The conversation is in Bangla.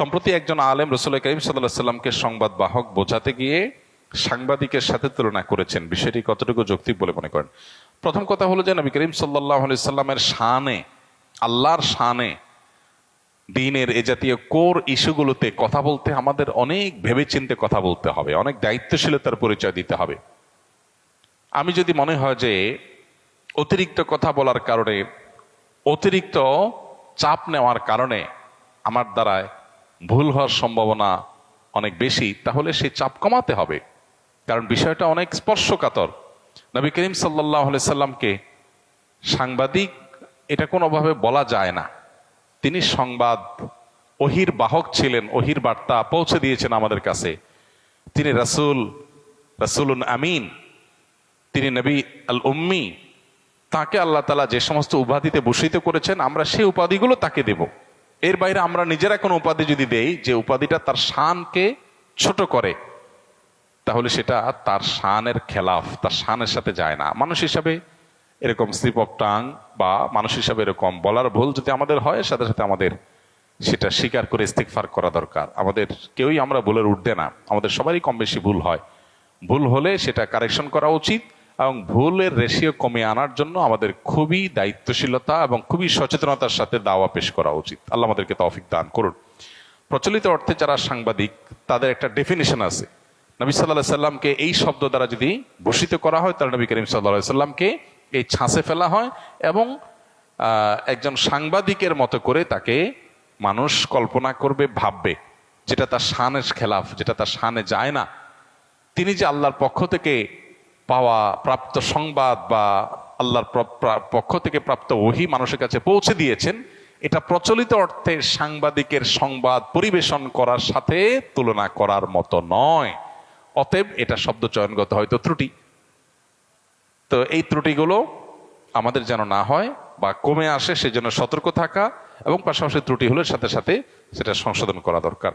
সম্প্রতি একজন আলেম রসুল করিম সাল্লাহ সাল্লামকে সংবাদ বাহক বোঝাতে গিয়ে সাংবাদিকের সাথে তুলনা করেছেন। বিষয়টি কতটুকু যৌক্তিক বলে মনে করেন? প্রথম কথা হলো যে নবী করিম সাল্লাহ সাল্লামের শানে, আল্লাহর শানে দিনের এ জাতীয় কোর ইস্যুগুলোতে কথা বলতে আমাদের অনেক ভেবেচিন্তে কথা বলতে হবে, অনেক দায়িত্বশীলতার পরিচয় দিতে হবে। আমি যদি মনে হয় যে অতিরিক্ত কথা বলার কারণে, অতিরিক্ত চাপ নেওয়ার কারণে আমার দ্বারায় ভুল হওয়ার সম্ভাবনা অনেক বেশি, তাহলে সেই চাপ কমাতে হবে। কারণ বিষয়টা অনেক স্পর্শকাতর। নবী করিম সাল্লাহ সাল্লামকে সাংবাদিক এটা কোনোভাবে বলা যায় না। তিনি সংবাদ ওহির বাহক ছিলেন ওহির বার্তা পৌঁছে দিয়েছেন আমাদের কাছে। তিনি রাসুল, রাসুলুন আমিন, তিনি নবী আল উম্মি তাকে আল্লাহ তালা যে সমস্ত উপাধিতে ভূষিত করেছেন, আমরা সেই উপাধিগুলো তাকে দেব। এর বাইরে আমরা নিজেরা কোনো উপাধি যদি দেই, যে উপাধিটা তার শানকে ছোট করে, তাহলে সেটা তার শানের খেলাফ, তার শানের সাথে যায় না। মানুষ হিসাবে এরকম স্লিপ অফ টাং বা মানুষ হিসাবে এরকম বলার ভুল যদি আমাদের হয়, সাথে সাথে আমাদের সেটা স্বীকার করে ইস্তিকফার করা দরকার। আমাদের কেউই আমরা ভুলের উঠবে না। আমাদের সবারই কম বেশি ভুল হয়। ভুল হলে সেটা কারেকশন করা উচিত। এবং ভুলের রেশিও কমিয়ে আনার জন্য আমাদের খুবই দায়িত্বশীলতা এবং খুবই সচেতনতার সাথে দাওয়া পেশ করা উচিত। আল্লাহ আমাদেরকে তৌফিক দান করুন। প্রচলিত অর্থে যারা সাংবাদিক, তাদের একটা ডেফিনেশন আছে। নবী সাল্লাহ সাল্লামকে এই শব্দ দ্বারা যদি ভূষিত করা হয়, তাহলে নবী করিম সাল্লাহ সাল্লামকে এই ছাঁচে ফেলা হয় এবং একজন সাংবাদিকের মতো করে তাকে মানুষ কল্পনা করবে, ভাববে, যেটা তার শানের খেলাফ, যেটা তার শানে যায় না। তিনি যে আল্লাহর পক্ষ থেকে পাওয়া প্রাপ্ত সংবাদ বা আল্লাহর পক্ষ থেকে প্রাপ্ত ওহি মানুষের কাছে পৌঁছে দিয়েছেন, এটা প্রচলিত অর্থে সাংবাদিকের সংবাদ পরিবেশন করার সাথে তুলনা করার মতো নয়। অতএব এটা শব্দ চয়নগত হয়তো ত্রুটি। তো এই ত্রুটিগুলো আমাদের যেন না হয় বা কমে আসে, সেজন্য সতর্ক থাকা এবং পাশাপাশি ত্রুটি হলে সাথে সাথে সেটা সংশোধন করা দরকার।